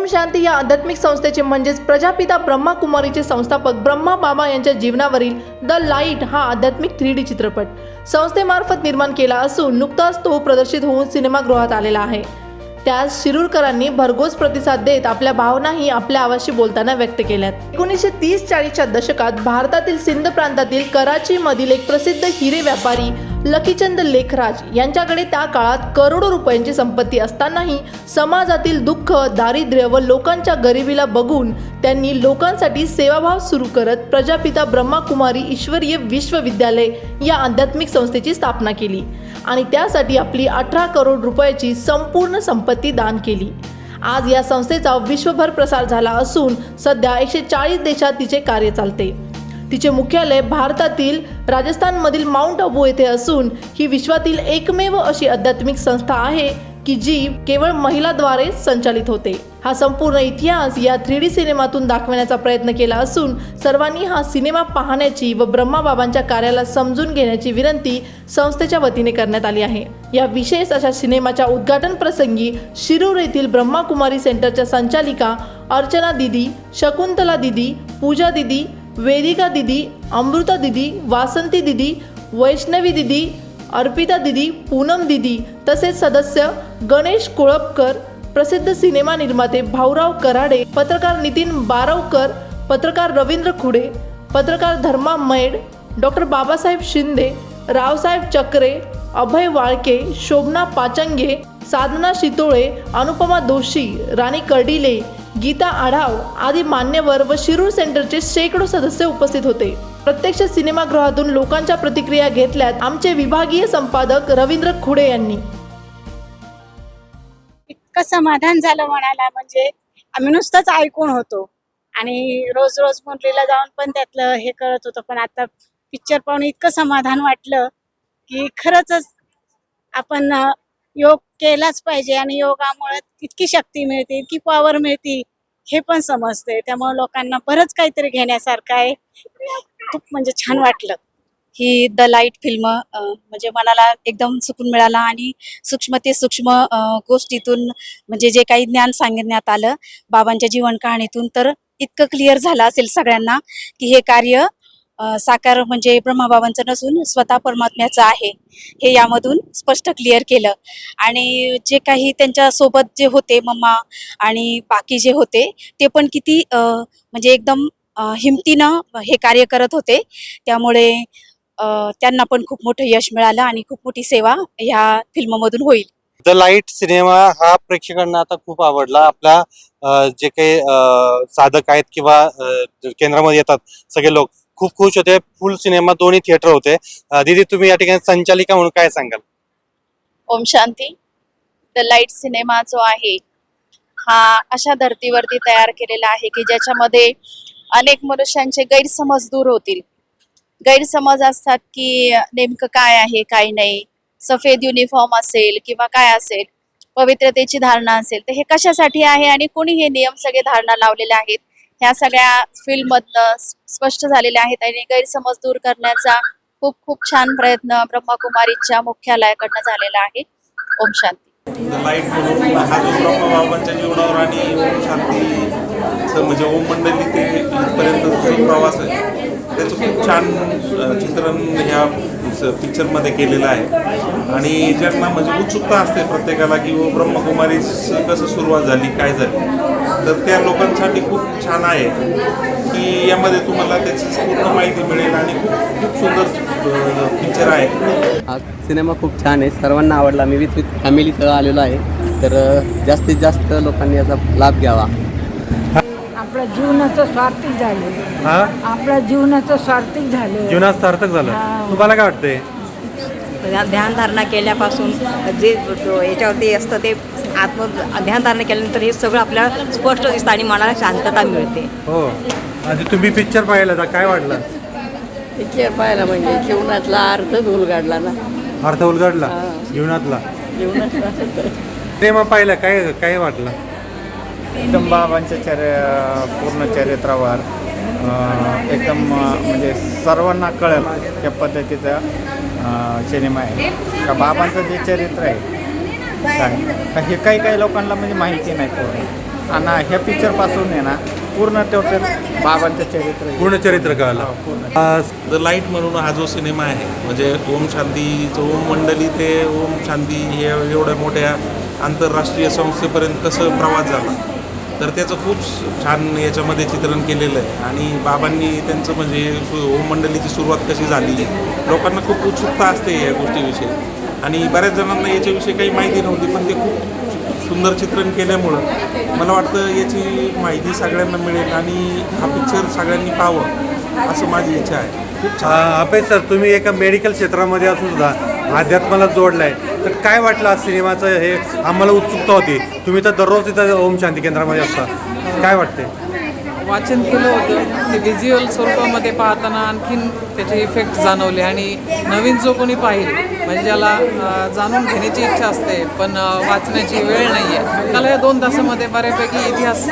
ओम शांती या आध्यात्मिक संस्थेचे म्हणजेच प्रजापिता ब्रह्माकुमारीचे संस्थापक ब्रह्मा बाबा यांच्या जीवनावरील द लाइट हा आध्यात्मिक थ्री डी चित्रपट. संस्थेमार्फत निर्माण केला असून नुकताच तो प्रदर्शित होऊन सिनेमागृहात आलेला आहे. त्यास शिरूरकरांनी भरघोस प्रतिसाद देत आपल्या भावनाही आपल्या आवाशी बोलताना व्यक्त केल्यात. एकोणीसशे तीस चाळीसच्या दशकात भारतातील सिंध प्रांतातील कराचीमधील एक प्रसिद्ध हिरे व्यापारी लकीचंद लेखराज यांच्याकडे त्या काळात करोडो रुपयांची संपत्ती असतानाही समाजातील दुःख दारिद्र्य व लोकांच्या गरिबीला बघून त्यांनी लोकांसाठी सेवाभाव सुरू करत प्रजापिता ब्रह्माकुमारी ईश्वरीय विश्वविद्यालय या आध्यात्मिक संस्थेची स्थापना केली आणि त्यासाठी आपली अठरा करोड रुपयाची संपूर्ण संपत्ती दान केली. आज या संस्थेचा विश्वभर प्रसार झाला असून सध्या एकशे चाळीस देशात तिचे कार्य चालते. तिचे मुख्यालय भारतातील राजस्थानमधील माउंट अबू येथे असून ही विश्वातील एकमेव अशी आध्यात्मिक संस्था आहे की जी केवळ महिलाद्वारे संचालित होते. हा संपूर्ण इतिहास या थ्री डी सिनेमातून दाखवण्याचा प्रयत्न केला असून सर्वांनी हा सिनेमा पाहण्याची व ब्रह्माबाबांच्या कार्याला समजून घेण्याची विनंती संस्थेच्या वतीने करण्यात आली आहे. या विशेष अशा सिनेमाच्या उद्घाटन प्रसंगी शिरूर येथील ब्रह्माकुमारी सेंटरच्या संचालिका अर्चना दिदी शकुंतला दिदी पूजा दिदी वेदिका दिदी अमृता दिदी वासंती दिदी वैष्णवी दिदी अर्पिता दिदी पूनम दिदी तसेच सदस्य गणेश कोळपकर प्रसिद्ध सिनेमा निर्माते भाऊराव कराडे पत्रकार नितीन बारवकर पत्रकार रवींद्र खुडे पत्रकार धर्मा मैड डॉक्टर बाबासाहेब शिंदे रावसाहेब चक्रे अभय वाळके शोभना पाचंगे साधना शितोळे अनुपमा दोशी राणी कर्डिले गीता आढाव आदी मान्यवर व शिरूर सेंटरचे शेकडो सदस्य उपस्थित होते. प्रत्यक्ष सिनेमागृहातून लोकांच्या प्रतिक्रिया घेतल्यात आमचे विभागीय संपादक रवींद्र खुडे यांनी. इतकं समाधान झालं म्हणायला म्हणजे आम्ही नुसतंच ऐकून होतो. आणि रोज रोज मुरलीला जाऊन पण त्यातलं हे करत होतो. पण आता पिक्चर पाहून इतकं समाधान वाटलं की खरंच आपण योग केलाच पाहिजे आणि योगामुळे इतकी शक्ती मिळते इतकी पॉवर मिळते हे पण समजते. त्यामुळे लोकांना बरंच काहीतरी घेण्यासारखं आहे. खूप म्हणजे छान वाटलं. ही द लाइट फिल्म म्हणजे मनाला एकदम सुकून मिळाला आणि सूक्ष्म ते सूक्ष्म गोष्टीतून म्हणजे जे काही ज्ञान सांगण्यात आलं बाबांच्या जीवन कहाणीतून तर इतकं क्लिअर झालं असेल सगळ्यांना की हे कार्य साकार म्हणजे ब्रह्माबाबांचं नसून स्वतः परमात्म्याचं आहे. हे यामधून स्पष्ट क्लिअर केलं. आणि जे काही त्यांच्यासोबत जे होते मम्मा आणि बाकी जे होते ते पण किती म्हणजे एकदम हिमतीनं हे कार्य करत होते. त्यामुळे त्यांना पण खूप मोठं यश मिळालं आणि खूप मोठी सेवा ह्या फिल्ममधून होईल. द लाइट सिनेमा हा प्रेक्षकांना आता खूप आवडला. आपला जे काही साधक आहेत किंवा केंद्रामध्ये येतात सगळे लोक खूप खुश होते. फुल सिनेमा दोन्ही थिएटर होते. दीदी तुम्ही या ठिकाणी संचालिका म्हणून काय सांगाल? Om Shanti. The light cinema जो आहे हा अशा धर्तीवरती तयार केलेला आहे की ज्याच्यामध्ये अनेक मनुष्यांचे गैरसमज दूर होतील. गैरसमज असतात की नेमकं काय आहे काय नाही सफेद युनिफॉर्म असेल किंवा काय असेल पवित्रतेची धारणा असेल तर हे कशासाठी आहे आणि कोणी हे नियम सगळे धारणा लावलेले आहेत? ह्या सगळ्या फिल्ममधनं स्पष्ट झालेल्या आहेत आणि गैरसमज दूर करण्याचा खूप खूप छान प्रयत्न ब्रह्मकुमारीच्या मुख्यालयाकडनं झालेला आहे. ओम शांती. लाइट म्हणून हा जो जीवनावर आणि ओम शांती म्हणजे ओम मंडळी ते इथपर्यंत प्रवास आहे त्याचं खूप छान चित्रण ह्या पिक्चरमध्ये केलेलं आहे. आणि ज्यांना म्हणजे उत्सुकता असते प्रत्येकाला की ब्रह्मकुमारी कसं सुरुवात झाली काय झाली? तर त्या लोकांसाठी खूप छान आहे की यामध्ये तुम्हाला त्याची पूर्ण माहिती मिळेल आणि खूप सुंदर पिक्चर आहे. हा सिनेमा खूप छान आहे. सर्वांना आवडला. मी विथ विथ फॅमिलीसह आलेलो आहे. तर जास्तीत जास्त लोकांनी याचा लाभ घ्यावा. आपल्या जीवनाचं सार्थक झालं. हा? आपल्या जीवनाचं सार्थक झालं. जीवनात सार्थक झालं. तुम्हाला काय वाटतंय? ध्यानधारणा केल्यापासून जे जो याच्यावरती असतं ते आत्म ध्यानधारणा केल्यानंतर हे सगळं आपल्याला स्पष्ट दिसतं आणि मनाला शांतता मिळते. हो. आधी तुम्ही पिक्चर पाहिला तर काय वाटलं? पिक्चर पाहायला म्हणजे जीवनातला अर्थ उलगाडला ना. अर्थ उलगडला जीवनातला? सिनेमा पाहिला. काय काय वाटलं? एकदम बाबांच्या चर्य पूर्ण चरित्रावर एकदम म्हणजे सर्वांना कळेल त्या पद्धतीचा. सिनेमा आहे. का बाबांचं जे चरित्र आहे का हे काही काही लोकांना म्हणजे माहिती नाही पूर्ण. आणि ह्या पिक्चरपासून आहे ना पूर्ण टोटल बाबांचं चरित्र. पूर्ण चरित्र कळालं. द लाइट म्हणून हा जो सिनेमा आहे म्हणजे ओम शांतीचं ओम मंडली ते ओम शांती हे एवढ्या मोठ्या आंतरराष्ट्रीय संस्थेपर्यंत कसं प्रवास झाला? तर त्याचं खूप छान याच्यामध्ये चित्रण केलेलं आहे. आणि बाबांनी त्यांचं म्हणजे होम मंडलीची सुरुवात कशी झाली लोकांना खूप उत्सुकता असते या गोष्टीविषयी. आणि बऱ्याच जणांना याच्याविषयी काही माहिती नव्हती पण ते खूप सुंदर चित्रण केल्यामुळं मला वाटतं याची माहिती सगळ्यांना मिळेल आणि हा पिक्चर सगळ्यांनी पाहावं असं माझी इच्छा आहे. खूप अभय सर तुम्ही एका मेडिकल क्षेत्रामध्ये असून सुद्धा अध्यात्माला जोडलाय. तर काय वाटलं आज सिनेमाचं हे? आम्हाला उत्सुकता होती. तुम्ही तर दररोज इथं ओम शांती केंद्रामध्ये असता. काय वाटते वाचन केलं होतं. ते व्हिज्युअल स्वरूपामध्ये पाहताना आणखीन त्याचे इफेक्ट जाणवले आणि नवीन जो कोणी पाहिले म्हणजे ज्याला जाणून घेण्याची इच्छा असते पण वाचण्याची वेळ नाही आहे त्याला या दोन तासामध्ये बऱ्यापैकी इतिहास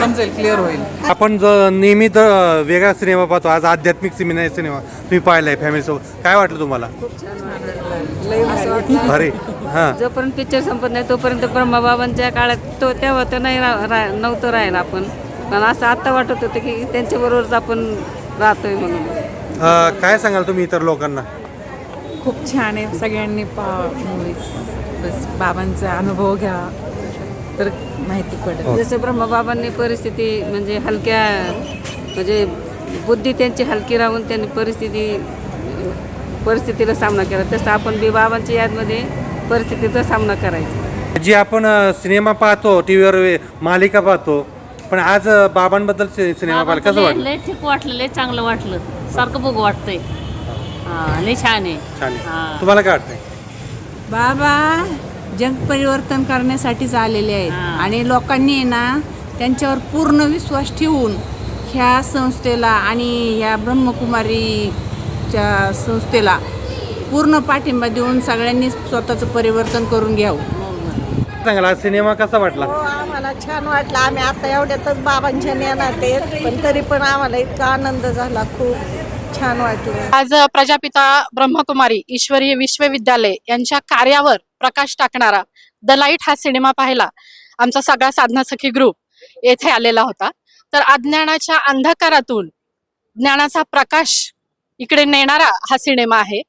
समजेल क्लिअर होईल. आपण ज नेहमी तर वेगळा सिनेमा पाहतो आज आध्यात्मिक सिनेमा सिनेमा तुम्ही पाहिलाय फॅमिलीसोबत काय वाटलं तुम्हाला? अरे हां. जोपर्यंत पिक्चर संपत नाही तोपर्यंत ब्रह्माबाबांच्या काळात तो तेव्हा तर नाही नव्हतं राहिलं आपण. पण असं आत्ता वाटत होतं की त्यांच्याबरोबरच आपण राहतोय म्हणून. काय सांगाल तुम्ही इतर लोकांना? खूप छान आहे सगळ्यांनी पा मूवीज बस बाबांचा अनुभव घ्या. तर माहिती पडेल. जसं ब्रह्मबाबांनी परिस्थिती म्हणजे हलक्या म्हणजे बुद्धी त्यांची हलकी राहून त्यांनी परिस्थिती परिस्थितीला सामना केला. तसं आपण बी बाबांच्या यादमध्ये परिस्थितीचा सामना करायचा. जी आपण सिनेमा पाहतो टी व्हीवर मालिका पाहतो पण आज बाबांबद्दल सिनेमा पाहिला. कसं वाटलं? ठीक वाटलं चांगलं वाटलं. सारखं बघू वाटतंय. हा लय छान आहे. छान हा. तुम्हाला काय वाटतंय? बाबा जग परिवर्तन करण्यासाठीच आलेले आहेत. हा. आणि लोकांनी आहे ना त्यांच्यावर पूर्ण विश्वास ठेवून ह्या संस्थेला आणि ह्या ब्रह्मकुमारीच्या संस्थेला पूर्ण पाठिंबा देऊन सगळ्यांनी स्वतःचं परिवर्तन करून घ्यावं. सांगाल आज सिनेमा कसा वाटला? हो आम्हाला छान वाटलं. आम्ही आता एवढ्यातच बाबांच्या ज्ञानात आहेत पण तरी पण आम्हाला इतका आनंद झाला खूप. छान वाटलं. आज प्रजापिता ब्रह्मकुमारी ईश्वरीय विश्वविद्यालय यांच्या कार्यावर प्रकाश टाकणारा द लाइट हा सिनेमा पाहिला. आमचा सगळा साधना सखी ग्रुप येथे आलेला होता. तर अज्ञानाच्या अंधकारातून ज्ञानाचा प्रकाश इकडे नेणारा हा सिनेमा आहे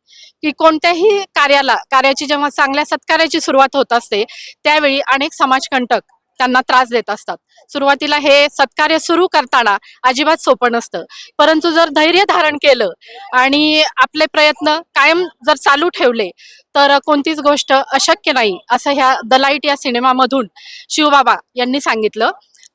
की कोणत्याही कार्याला कार्याची जेव्हा चांगल्या सत्कार्याची सुरुवात होत असते त्यावेळी अनेक समाजकंटक त्यांना त्रास देत असतात. सुरुवातीला हे सत्कार्य सुरू करताना अजिबात सोपं नसतं. परंतु जर धैर्य धारण केलं आणि आपले प्रयत्न कायम जर चालू ठेवले तर कोणतीच गोष्ट अशक्य नाही असं ह्या दलाईट या सिनेमामधून शिवबाबा यांनी सांगितलं.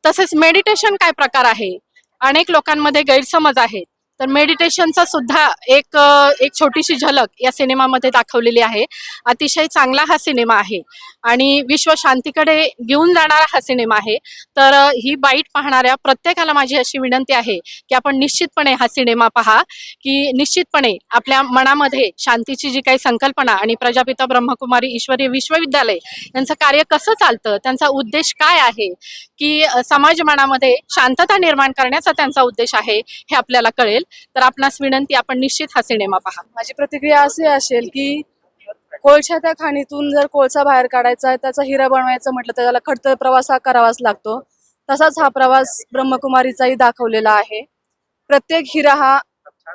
तसेच मेडिटेशन काय प्रकार आहे? अनेक लोकांमध्ये गैरसमज आहेत. तर मेडिटेशनचा सुद्धा एक एक छोटीशी झलक या सिनेमामध्ये दाखवलेली आहे. अतिशय चांगला हा सिनेमा आहे. आणि विश्व शांतीकडे घेऊन जाणारा हा सिनेमा आहे. तर ही बाईट पाहणाऱ्या प्रत्येकाला माझी अशी विनंती आहे की आपण निश्चितपणे हा सिनेमा पहा की निश्चितपणे आपल्या मनामध्ये शांतीची जी काही संकल्पना आणि प्रजापिता ब्रह्मकुमारी ईश्वरीय विश्वविद्यालय यांचं कार्य कसं चालतं त्यांचा उद्देश काय आहे की समाज मनामध्ये शांतता निर्माण करण्याचा त्यांचा उद्देश आहे हे आपल्याला कळेल. तर आपणास विनंती आपण निश्चित हा सिनेमा पहा. माझी प्रतिक्रिया अशी असेल की कोळशा त्या खाणीतून जर कोळसा बाहेर काढायचा आहे त्याचा हिरा बनवायचं म्हटलं तर त्याला खडतर प्रवास हा करावाच लागतो. तसाच हा प्रवास ब्रह्मकुमारीचाही दाखवलेला आहे. प्रत्येक हिरा हा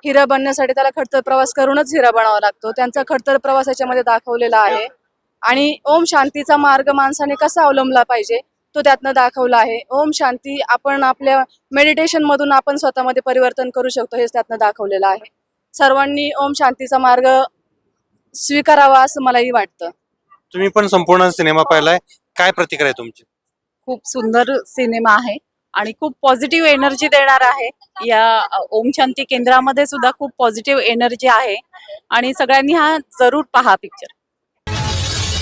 हिरा बनण्यासाठी त्याला खडतर प्रवास करूनच हिरा बनावा लागतो. त्यांचा खडतर प्रवास याच्यामध्ये दाखवलेला आहे. आणि ओम शांतीचा मार्ग माणसाने कसा अवलंबला पाहिजे तो त्यातनं दाखवला आहे. ओम शांती आपण आपल्या मेडिटेशन मधून आपण स्वतःमध्ये परिवर्तन करू शकतो हेच त्यातनं दाखवलेलं आहे. सर्वांनी ओम शांतीचा मार्ग स्वीकारावा असं मलाही वाटतं. तुम्ही पण संपूर्ण सिनेमा पाहिलाय. काय प्रतिक्रिया आहे तुमची? खूप सुंदर सिनेमा आहे आणि खूप पॉझिटिव्ह एनर्जी देणार आहे. या ओम शांती केंद्रामध्ये सुद्धा खूप पॉझिटिव्ह एनर्जी आहे. आणि सगळ्यांनी हा जरूर पहा पिक्चर